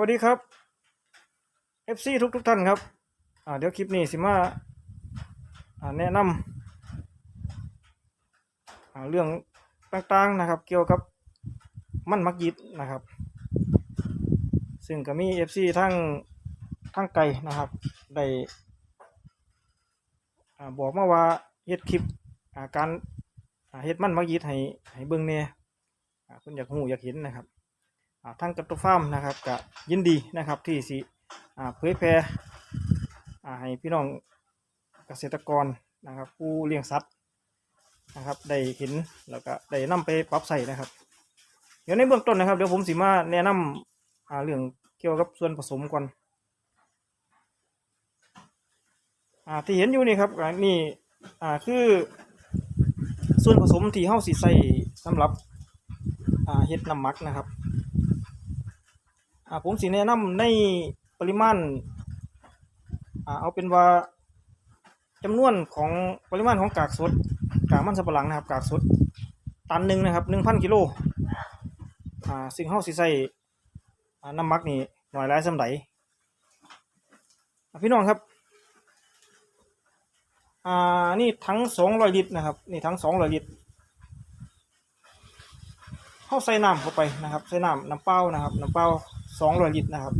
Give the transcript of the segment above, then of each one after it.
สวัสดีครับ FC ทุกทุกท่านครับอ่าเดี๋ยวคลิปนี้สิมาอ่าแนะนำอ่าเรื่องต่างๆนะครับ เกี่ยวกับมันมักยิดนะครับ ซึ่งก็มี FC ทั้งทั้งไกลนะครับได้อ่าบอกมาว่าเฮ็ดคลิปอ่าการอ่าเฮ็ดมันมักยิดให้ให้เบิ่งแหน่อ่าเพิ่นอยากฮู้อยากเห็นนะครับ ทางกัตตุฟาร์มนะครับก็ยินดีนะครับที่สิเผยแพร่ให้พี่น้องเกษตรกรนะครับ ผู้เลี้ยงสัตว์นะครับได้เห็นแล้วก็ได้นำไปปรับใส่นะครับ เดี๋ยวในเบื้องต้นนะครับเดี๋ยวผมสิมาแนะนำอ่าเรื่องเกี่ยวกับส่วนผสมก่อนอที่เห็นอยู่นี่ครับนี่คือส่วนผสมที่เฮาสิใส่สำหรับเฮ็ดน้ำมักนะครับ ผมสิแนะนำในปริมาณอ่าเอาเป็นว่าจำนวนของปริมาณของกากสดกากมันสำปะหลังนะครับ กากสดตันหนึ่งนะครับหนึ่งพันกิโลอ่าซึ่งเฮาสิใส่อ่าน้ำมักนี่หน่อยหลายสำไดอ่าพี่น้องครับอ่านี่ทั้งสองร้อยลิตรนะครับนี่ทั้งสองร้อยลิตรเข้าใส่น้ำเข้าไปนะครับ ใส่น้ำน้ำเปล่านะครับน้ำเปล่า สองร้อยลิตรนะครับ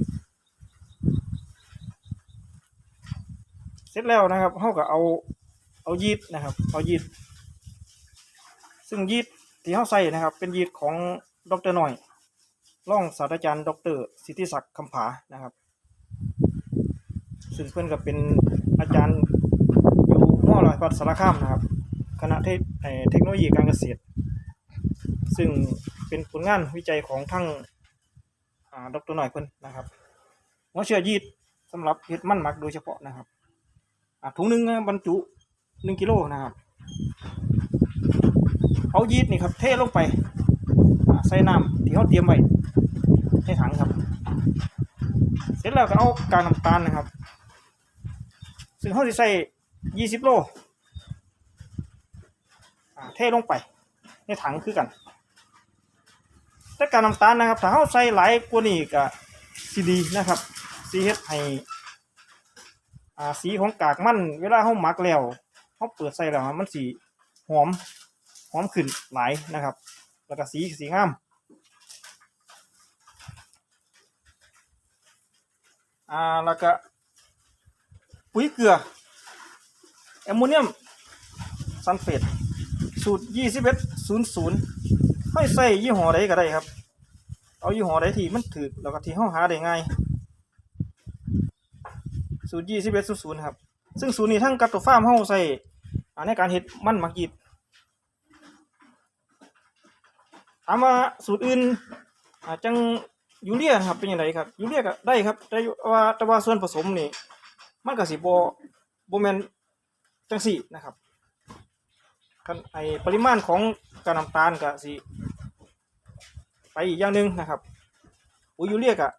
เสร็จแล้วนะครับเขาก็เอาเอายีสต์นะครับ เอายีสต์ซึ่งยีสต์ที่เขาใส่นะครับ เป็นยีสต์ของดรหน่อยร่องศาสตราจารย์ดรสิทธิศักดิ์คำผานะครับ ซึ่งเพื่อนก็เป็นอาจารย์อยู่มอลอยพัฒสารคามนะครับคณะเทคเทคโนโลยีการเกษตร ซึ่งเป็นผลงานวิจัยของทั้ง ดรหน่อยเพิ่นนะครับหัวเชือยีสต์สำหรับเห็ดมันหมักโดยเฉพาะนะครับถุงหนึ่งบรรจุหนึ่งกิโลนะครับเอายีสต์นี่ครับเทลงไปใส่น้ำที่เขาเตรียมไว้ในถังครับ เสร็จแล้วก็เอากากน้ำตาลนะครับ ซึ่งเขาจะใส่ยี่สิบโลเทลงไปในถังคือกัน แต่การน้ำตาลนะครับถ้าเราใส่หลายกว่านี้ก็สีดีนะครับสีเฮ็ดให้อ่าสีของกากมันเวลาเราหมักแล้วเราเปิดใส่แล้วมันสีหอมหอมขึ้นหลายนะครับ แล้วก็สีสีงามอ่าแล้วก็ปุ๋ยเกลือแอมโมเนียมซัลเฟตสูตร 2100 ให้ใส่ยี่ห้อใดก็ได้ครับ เอายี่ห้อใดที่มันถือแล้วก็ที่ห้าหาได้ง่ายสูตรยี่สิบเอ็ดศูนย์ครับ ซึ่งสูตรนี้ทั้งกัตโตฟาร์มเฮาใส่ในการเฮ็ดมันมักยีดถามว่าสูตรอื่นอจังยูเรียครับเป็นยังไงครับยูเรียก็ได้ครับแต่ว่าแต่ว่าส่วนผสมนี่มันก็สิบ่บ่แมนจังสี่นะครับ คันไอปริมาณของกากน้ำตาลก็สิไปอีกอย่างหนึ่งนะครับปุ๋ยยูเรียกอะ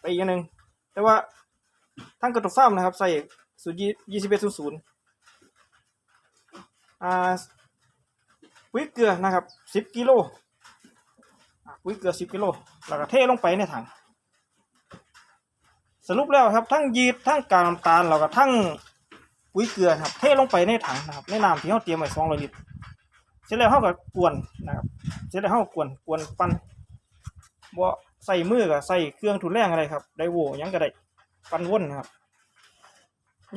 ไปอีกอย่างหนึ่งแต่ว่าทั้งกระตุกฟ้ามนะครับใส่สูตรยี่สิบเอ็ดศูนย์ศูนย์อ่าปุ๋ยเกลือนะครับสิบกิโลอ่าปุ๋ยเกลือสิบกิโลแล้วก็เทลงไปในถังสรุปแล้วครับทั้งยีดทั้งกากน้ำตาลแล้วก็ทั้ง ปุ๋ยเกลือครับเทลงไปในถังนะครับในน้ำที่เราเตรียมไว้สองร้อยลิตรเสร็จแล้วเราก็กวนนะครับเสร็จแล้วเราก็กวนกวนปั้นบ่ใส่มือกับใส่เครื่องทุนแรงอะไรครับไดโวยังก็ได้ปั้นว่นนะครับ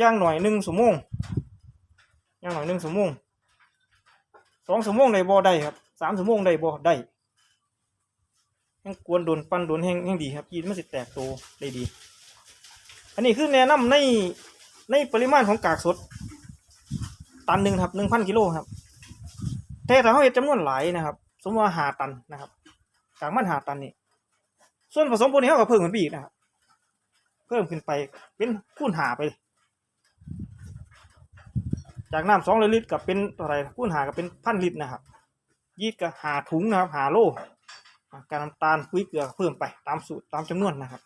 ย่างหน่อยหนึ่งชั่วโมงย่างหน่อยหนึ่งชั่วโมงสองชั่วโมงได้บ่ได้ครับสามชั่วโมงได้บ่ได้ยังกวนโดนปั้นโดนแห้งแห้งดีครับยีนมันสิแตกโตได้ดี อันนี้คือแนะนำใน ในปริมาณของกากสด ตันหนึ่งครับหนึ่งพันกิโลครับ แต่ถ้าเขาเห็ดจำนวนหลายนะครับ สมมติว่าหาตันนะครับกากมันหาตันนี่ส่วนผสมพวกนี้เขาก็เพิ่มขึ้นไปอีกนะครับ เพิ่มขึ้นไปเป็นคูณหาไป จากน้ำสองลิตรกับเป็นอะไรคูณหากับเป็นพันลิตรนะครับยีดกับหาถุงนะครับ หาโล่การน้ำตาลปุ๋ยเกลือเพิ่มไปตามสูตรตามจำนวนนะครับ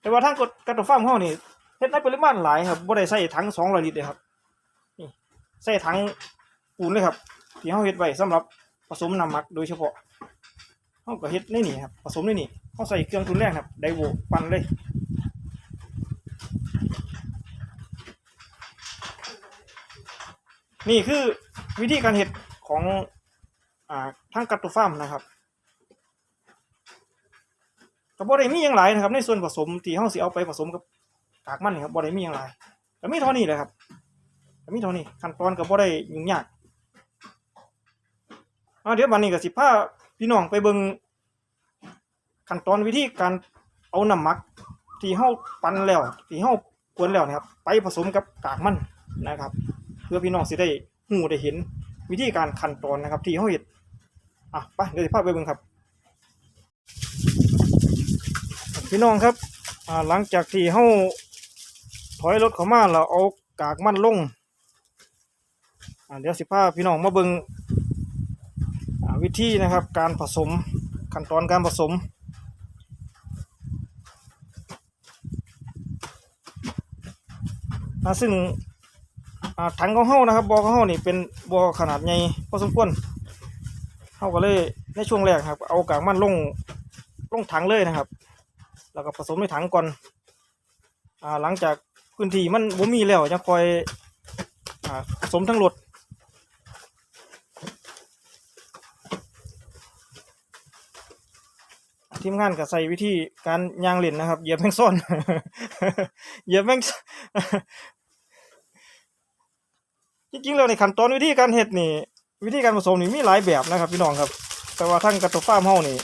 แต่ว่าทางกดกระตุ้นฟ้าร์มเขานี่ เฮ็ดในปริมาณหลายครับบ่ได้ใส่ถัง200ลิตรเลยครับนี่ใส่ถังปูนเลยครับที่เฮาเฮ็ดไว้สำหรับผสมน้ำหมักโดยเฉพาะเขาก็เฮ็ดในนี่ครับผสมในนี่เขาใส่เครื่องทุนแรกครับไดโวปั่นเลยนี่คือวิธีการเฮ็ดของอ่าทางกัตตุฟาร์มนะครับก็บ่ได้มีหยังหลายนะครับ ในส่วนผสมที่เฮาสิเอาไปผสมกับ กากมันนี่ครับบ่ได้มีหยังหลายก็มีเท่านี้แหละครับก็มีเท่านี้ขั้นตอนก็บ่ได้ยุ่งยากเอาเดี๋ยวบัดนี้ก็สิพาพี่น้องไปเบิ่งขั้นตอนวิธีการเอาน้ำมัก ที่เฮาปั่นแล้ว ที่เฮากวนแล้วนะครับ ไปผสมกับกากมันนะครับ เพื่อพี่น้องสิได้หูได้เห็น วิธีการขั้นตอนนะครับ ที่เขาเห็ดอะไปเดี๋ยวสิพาไปเบิ่งครับ พี่น้องครับหลังจากที่เขา ถอยรถเข้ามาเราเอากากมันลงเดี๋ยวสิพาพี่น้องมาเบิงวิธีนะครับ การผสมขั้นตอนการผสมอ่าซึ่งถังของเฮานะครับบ่อของเฮานี่เป็นบ่อขนาดใหญ่พอสมควรเฮาก็เลยในช่วงแรกครับ เอากากมันลงลงถังเลยนะครับ แล้วก็ผสมในถังก่อนอหลังจาก พื้นที่มันบ่มีแล้วจะคอยอ่าสมทั้งรถทีมงานก็ใส่วิธีการยางเล่นนะครับเหยียบแมงซ่อนเหยียบแมงจริงๆแล้วในขั้นตอนวิธีการเฮ็ดนี่ วิธีการผสมนี่มีหลายแบบนะครับ พี่น้องครับ แต่ว่าทั้งกระตุกฟ้ามเฮานี่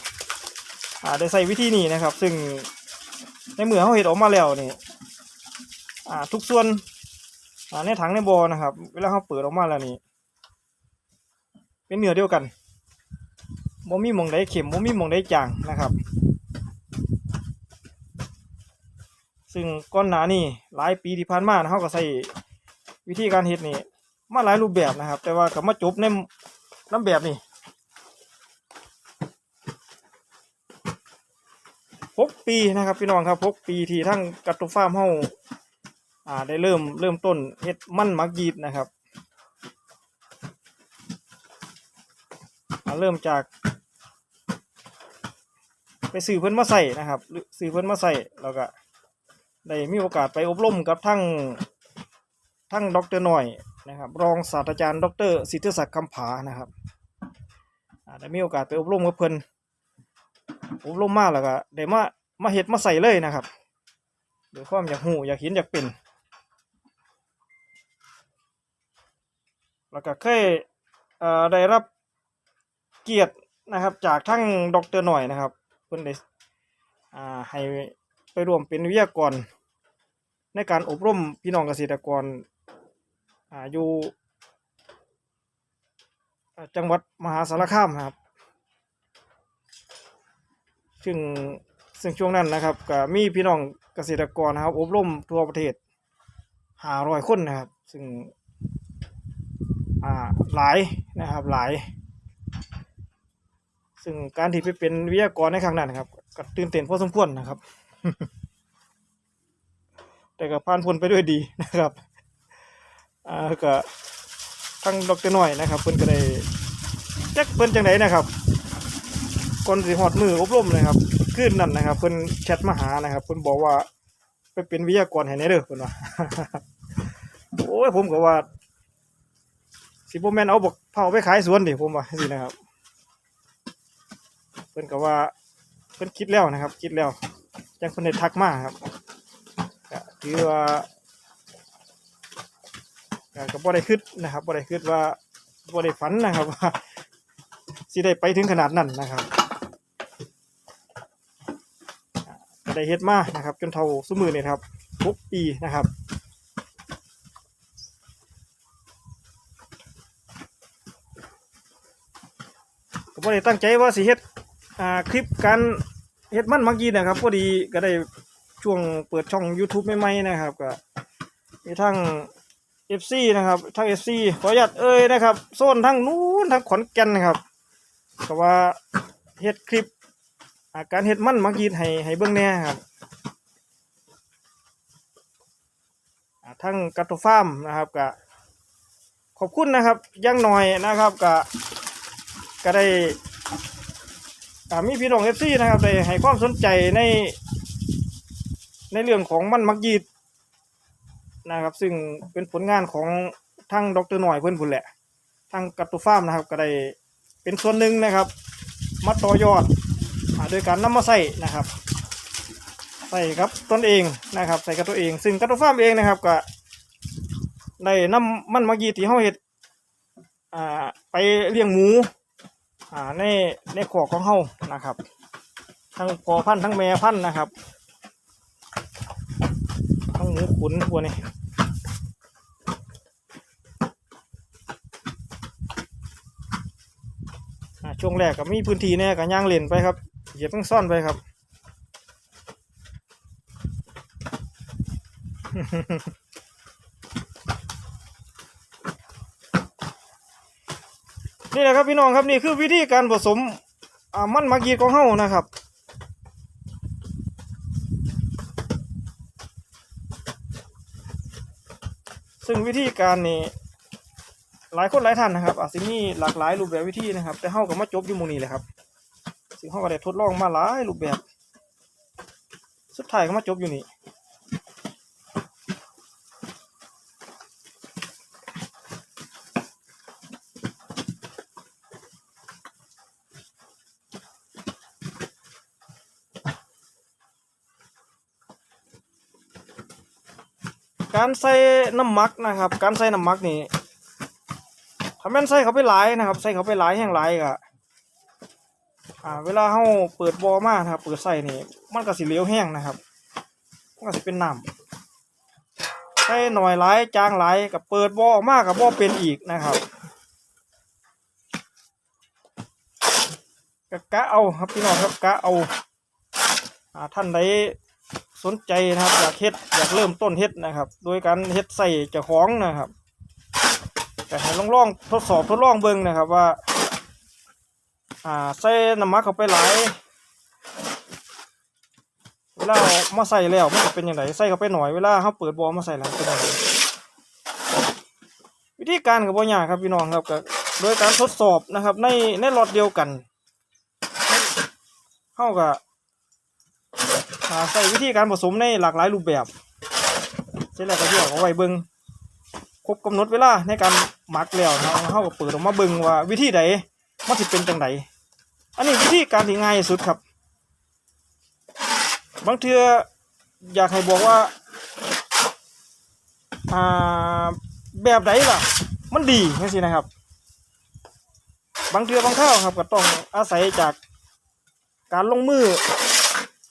อ่าได้ใส่วิธีนี้นะครับ ซึ่งในเมื่อเฮาเฮ็ดออกมาแล้วนี่ อ่า ทุกส่วน อ่าในถังในบ่อนะครับ เวลาเฮาเปิดออกมาแล้วนี่เป็นเนื้อเดียวกันบ่มีหม่องใดเข็มบ่มีหม่องใดจางนะครับ ซึ่งก้อนหนานี่หลายปีที่ผ่านมาเฮาก็ใส่วิธีการเฮ็ดนี่มาหลายรูปแบบนะครับ แต่ว่าก็มาจบในน้ำแบบนี่หกปีนะครับพี่น้องครับหกปีที่ทั้งกัตตุฟาร์มเฮา อ่าได้เริ่มเริ่มต้นเฮ็ดมันมักยีดนะครับอ่าเริ่มจาก ไปซื้อเพิ่อนมาใส่นะครับหรือซื้อเพิ่อนมาใส่แล้วก็ได้มีโอกาสไปอบรมกับทั้งทั้งดรหน่อยนะครับ รองศาสตราจารย์ ดรสิทธิศักดิ์คำผานะครับอ่าได้มีโอกาสไปอบรมกับเพิ่อนอบรมมากแล้วก็ได้มามาเฮ็ดมาใส่เลยนะครับโดยความอยากหูอยากเห็นอยากเป็น แล้วก็เคยเอ่อได้รับเกียรตินะครับ จากทั้งดรหน่อยนะครับเพิ่นได้อ่าให้ไปร่วมเป็นวิทยากร ในการอบรมพี่น้องเกษตรกรอ่าอยู่จังหวัดมหาสารคามครับ ซึ่งซึ่งช่วงนั้นนะครับก็มีพี่น้องเกษตรกรนะครับ อบรมทั่วประเทศหาร้อยคนนะครับ ซึ่ง หลายนะครับหลาย ซึ่งการที่ไปเป็นวิทยากรในครั้งนั้นนะครับก็ตื่นเต้นพอสมควรนะครับ แต่ก็ผ่านพ้นไปด้วยดีนะครับอ่าก็ทั้งดรน้อยนะครับ เพิ่นก็ได้แจ็คเพิ่นจังไดนะครับก่อนสิฮอดมืออบรมนะครับคืนนั้นนะครับ เพิ่นแชทมาหานะครับ เพิ่นบอกว่าไปเป็นวิทยากรให้แน่เด้อเพิ่นว่าโอ้ยผมก็ว่า สิบ่แม่นเอาบอกเผาไปขายสวนดิผมว่าสินะครับ เพิ่นก็ว่าเพิ่นคิดแล้วนะครับ คิดแล้วจังเพิ่นได้ทักมาครับถือว่าก็ก็บ่ได้คิดนะครับบ่ได้คิดว่าบ่ได้ฝันนะครับว่าสิได้ไปถึงขนาดนั้นนะครับก็ได้เฮ็ดมานะครับ จนเท่าสมือเนี่ยครับหกปีนะครับ บ่ได้ตั้งใจว่าสิเฮ็ดอ่าคลิปการเฮ็ดมันมักยีนะครับพอดีก็ได้ช่วงเปิดช่อง YouTube ใหม่ๆนะครับก็มีทั้ง FC นะครับทั้ง FC ขออนุญาตเอ่ยนะครับโซนทั้งนู้นทั้งขอนแก่นนะครับก็ว่าเฮ็ดคลิปอาการเฮ็ดมันมักยีให้ให้เบิ่งแน่ครับทั้งกัตโตฟาร์มนะครับก็ขอบคุณนะครับยังหน่อยนะครับก็ ก็ได้มีพี่น้องเอฟซีนะครับได้ให้ความสนใจในในเรื่องของมันมักยีดนะครับ ซึ่งเป็นผลงานของทางดรหน่อยเพื่อนพุ่นแหละทางกัตตุฟาร์มนะครับ ก็ได้เป็นส่วนหนึ่งนะครับมาต่อยอดโดยการนำมาใส่นะครับใส่ครับตนเองนะครับ ใส่กับตัวเอง ซึ่งกัตตุฟาร์มเองนะครับก็ได้นำมันมักยีดที่เฮาเฮ็ดไปเลี้ยงหมู อ่าในในขอกของเฮานะครับ ทั้งพอพันทั้งแม่พันนะครับ ทั้งหมูขุนพวกนี้อ่าช่วงแรกก็มีพื้นที่แน่ก็ย่างเล่นไปครับเหยียบต้องซ่อนไปครับ นี่แหละครับพี่น้องครับนี่คือวิธีการผสมอ่ามันมักยีดของเฮานะครับซึ่งวิธีการนี่หลายคนหลายท่านนะครับอาจจะมีหลากหลายรูปแบบวิธีนะครับ แต่เฮาก็มาจบอยู่มุงนี้แหละครับซึ่งเฮาก็ได้ทดลองมาหลายรูปแบบ สุดท้ายก็มาจบอยู่นี่ การใส่น้ำมักนะครับ การใส่น้ำมักนี่ถ้าแม่นใส่เขาไปหลายนะครับ ใส่เขาไปหลายแห้งหลายก็อ่า เวลาเฮาเปิดบอมานะครับ เปิดใส่นี่ มันก็สิเหลวแห้งนะครับ มันก็สิเป็นน้ำใส่หน่อยหลายจางหลายกับเปิดบอออกมากับบ่เป็นอีกนะครับกะกะเอาครับพี่น้องครับกะเอาอ่าท่านใด สนใจนะครับอยากเฮ็ดอยากเริ่มต้นเฮ็ดนะครับ โดยการเฮ็ดใส่เจ้าของนะครับแต่ให้ลองลองทดสอบทดลองเบิ่งนะครับว่าอ่าใส่น้ำมันเข้าไปหลายเวลาเอามาใส่แล้วมันจะเป็นยังไงใส่เข้าไปหน่อยเวลาเขาเปิดบอมาใส่แล้วเป็นยังไงวิธีการกับบ่ยากครับพี่น้องครับก็โดยการทดสอบนะครับ ในในรถเดียวกันเข้ากับ ใส่วิธีการผสมในหลากหลายรูปแบบเสร็จแล้วก็แยกเอาไว้เบิงครบกำหนดเวลาในการหมักแล้วนะเฮาก็เปิดออกมาเบิงว่าวิธีใดมันสิเป็นจังไดอันนี้วิธีการที่ง่ายสุดครับ บางเทืออยากให้บอกว่าอ่าแบบใดล่ะ มันดีจังซี่นะครับ บางเทือบางคราวครับก็ต้องอาศัยจากการลงมือ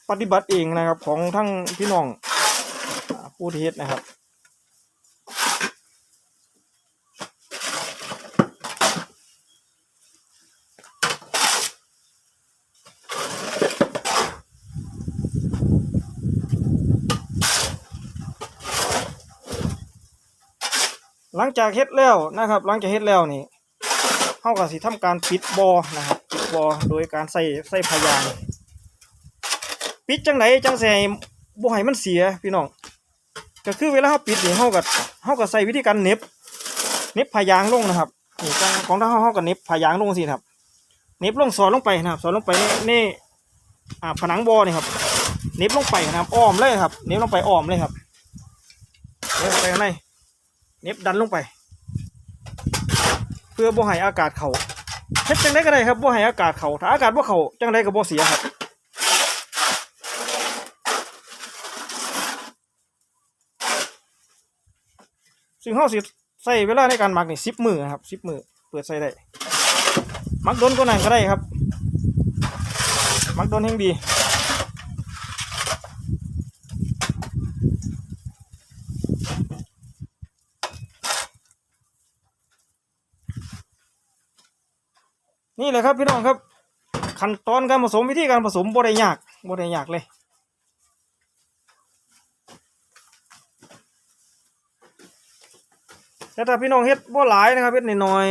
ปฏิบัติเองนะครับ ของทั้งพี่น้องผู้เฮ็ดนะครับหลังจากเฮ็ดแล้วนะครับ หลังจากเฮ็ดแล้วนี่เฮาก็สิทำการปิดบอนะครับปิดบอโดยการใส่ใส่พยาง ปิดจังไหนจังใส่บ่ให้มันเสียพี่น้องก็คือเวลาเฮาปิดนี่เฮาก็เฮาก็ใส่วิธีการเน็บเน็บพายางลงนะครับนี่ของของทาเฮาเฮาก็เน็บพายางลงสิครับเน็บลงสอดลงไปนะครับสอดลงไปนในอ่าผนังบ่อนี่ครับเน็บลงไปนะครับอ้อมเลยครับเน็บลงไปอ้อมเลยครับเน็บไปข้างในเน็บดันลงไป เพื่อบ่ให้อากาศเขาเฮ็ดจังไดก็ได้ครับบ่ให้อากาศเขาถ้าอากาศบ่เขาจังไดก็บ่เสียครับ ซึ่งเขาสิใส่เวลาในการหมักนี่สิบมือครับสิบมือเปิดใส่ได้หมักโดนก็นั่นก็ได้ครับหมักโดนแห่งดีนี่แหละครับพี่น้องครับ ขั้นตอนการผสมวิธีการผสมบ่ได้ยากบ่ได้ยากเลย แต่ถ้าพี่น้องเฮ็ดบ่หลายนะครับเฮ็ดน้อย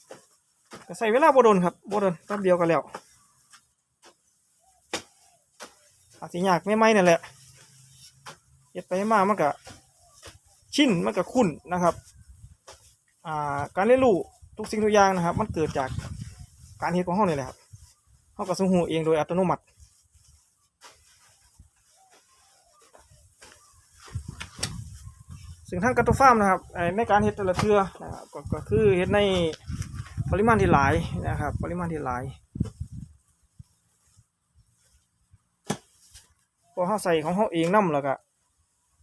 ๆก็ใส่เวลาบ่โดนครับบ่โดนแป๊บเดียวก็แล้วอาจสิยากไม่ไหมนั่นแหละเฮ็ดไปมามันก็ชินมันก็คุ้นนะครับอ่าการเรียนรู้ทุกสิ่งทุกอย่างนะครับ มันเกิดจากการเฮ็ดของเฮานี่แหละครับเขาก็สูงหูเองโดยอัตโนมัติ ซึ่งทางกัตโตฟาร์มนะครับไอ้ในการเฮ็ดแต่ละเทื่อนะครับก็ก็คือเฮ็ดในปริมาณที่หลายนะครับ ปริมาณที่หลายพอเขาใส่ของเขาเองนํแล้วก็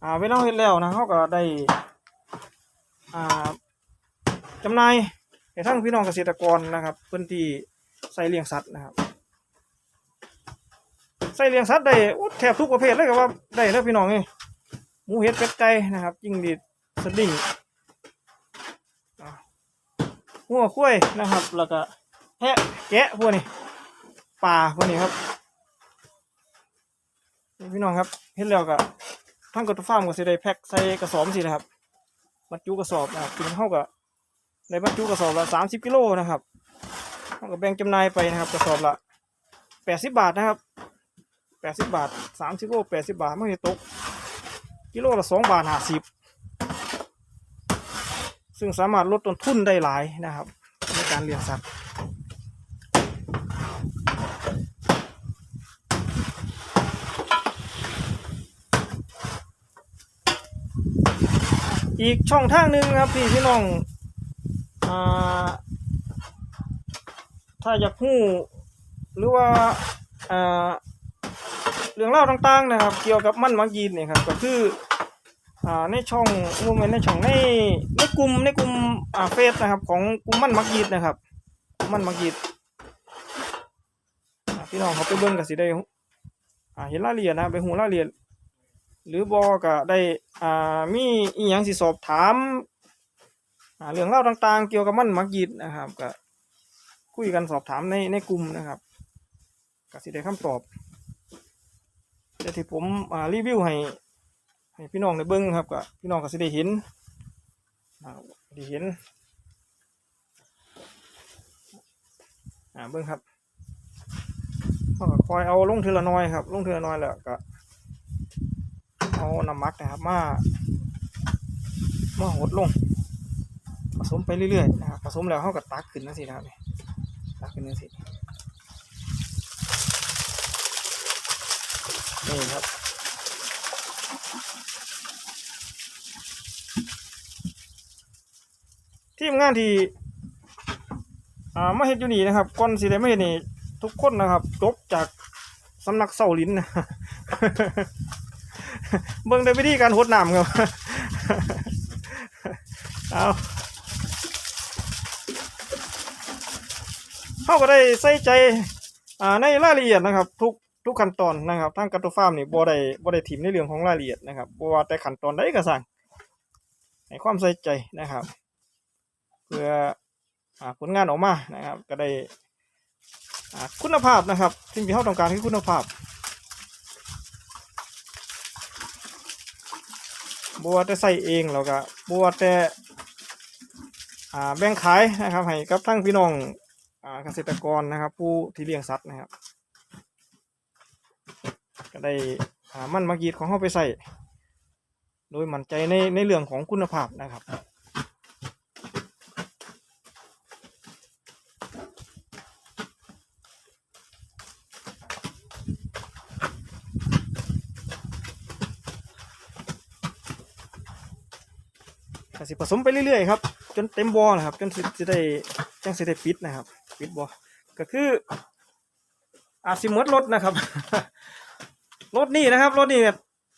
อ่าเวลาเราเฮ็ดแล้วนะเขาก็ได้อ่าจำหน่ายให้ทั้งพี่น้องเกษตรกรนะครับเพิ่นที่ใส่เลี้ยงสัตว์นะครับใส่เลี้ยงสัตว์ได้โอ้แทบทุกประเภทเลยก็ว่าได้แล้วพี่น้องเอ้ย หมูเห็ดเป็ดไก่นะครับจิ้งหรีดสดิ้งหัวคุ้ยนะครับ แล้วก็แพะแกะพวกนี้ปลาพวกนี้ครับพี่น้องครับเห็นแล้วก็ทั้งกระตุ้ฟาร์มก็สิได้แพ็คใส่กระสอบสินะครับบรรจุกระสอบนะครับถึงเท่ากับในบรรจุกระสอบละสามสิบกิโลนะครับเท่ากับแบ่งจำหน่ายไปนะครับ กระสอบละแปดสิบบาทนะครับแปดสิบบาทสามสิบโลแปดสิบบาทไม่ได้ตก กิโลละสองบาทห้าสิบซึ่งสามารถลดต้นทุนได้หลายนะครับ ในการเลี้ยงสัตว์อีกช่องทางหนึ่งครับพี่พี่น้องอถ้าอยากหู้หรือว่า เรื่องเล่าต่างๆนะครับ เกี่ยวกับมันมังยีนเนี่ยครับก็คืออ่าในช่องรวมในช่องในในกลุ่มในกลุ่มอ่าเฟซนะครับ ของกลุ่มมันมักยีดนะครับมันมักยีดอ่าพี่น้องเขาไปเบิ่งก็สิได้อ่าเห็นรายละเอียดนะไปหูรายละเอียด หรือบอก็ได้อ่ามีอีหยังสิสอบถามอ่าเรื่องเล่าต่างๆ เกี่ยวกับมันมักยีดนะครับก็คุยกันสอบถามในในกลุ่มนะครับก็สิได้คำตอบ แต่ที่ผมรีวิวให้ให้พี่น้องได้เบิ้งครับก็พี่น้องก็สิได้เห็นได้เห็นอ่าเบิ้งครับก็คอยเอาลงเทอน้อยครับ ลงเทอน้อยแล้วก็เอาน้ำมักนะครับมามาหดลง ผสมไปเรื่อยๆนะครับผสมแล้วเขาก็ตักขึ้นนะสินะครับตักขึ้นนะสิ นี่ครับ ทีมงานที่อ่ามาเฮ็ดอยู่นี่นะครับก่อนสิได้มาเฮ็ดนี่ทุกคนนะครับจบจากสำนักเสาลิ้นนะเบิ่งได้วิธีการหดน้ำครับเอาเขาก็ได้ใส่ใจในรายละเอียดนะครับ ทุก ทุกขั้นตอนนะครับทางกัตโตฟาร์มนี่บ่ได้บ่ได้ถิ่มในเรื่องของรายละเอียดนะครับบ่ว่าแต่ขั้นตอนใดก็สั่งให้ความใส่ใจนะครับ เพื่ออผลงานออกมานะครับ ก็ได้คุณภาพนะครับสิ่งที่เราต้องการคือคุณภาพบัวแต่ใส่เองแล้วก็บัวแต่แบ่งขายนะครับให้กับทั้งพี่น้องอเกษตรกรนะครับ ผู้ที่เลี้ยงสัตว์นะครับ ได้อ่ามันมากีดของเขาไปใส่โดยมั่นใจในในเรื่องของคุณภาพนะครับก็สิผสมไปเรื่อยๆครับจนเต็มบอนะครับ จนสิจะได้จังสิได้ปิดนะครับ ปิดบอก็คืออาจสิมดรถนะครับ รถนี่นะครับรถนี่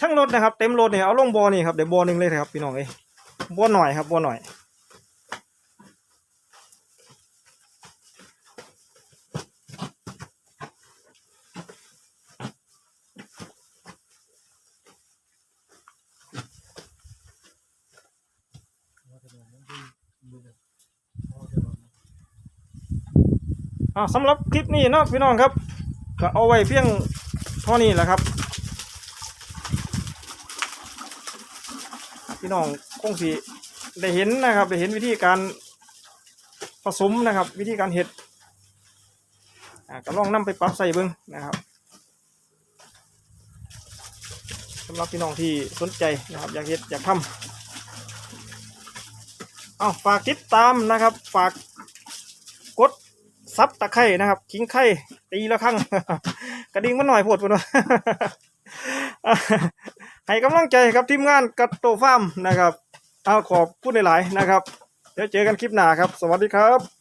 ทั้งรถนะครับเต็มรถเนี่ยเอาลงบอนี่ครับเดี๋ยวบอหนึ่งเลยนะครับพี่น้องเอ้ยบอหน่อยครับบอหน่อยอ่าสำหรับคลิปนี้เนาะพี่น้องครับก็เอาไว้เพียงเท่านี้แหละครับ พี่น้องคงสิได้เห็นนะครับ ได้เห็นวิธีการผสมนะครับ วิธีการเห็ดอ่าก็ลองนำไปปรับใส่เบิ้งนะครับสำหรับพี่น้องที่สนใจนะครับ อยากเห็ดอยากทำเอาฝากติดตามนะครับ ฝากกดซับตะไคร่นะครับขิงไข่ตีละครั้งกระดิ่งมันหน่อยโพดพุ่นว่า ให้กำลังใจครับทีมงานกัตโตฟาร์มนะครับ เอาขอบคุณหลายๆนะครับ เดี๋ยวเจอกันคลิปหน้าครับ สวัสดีครับ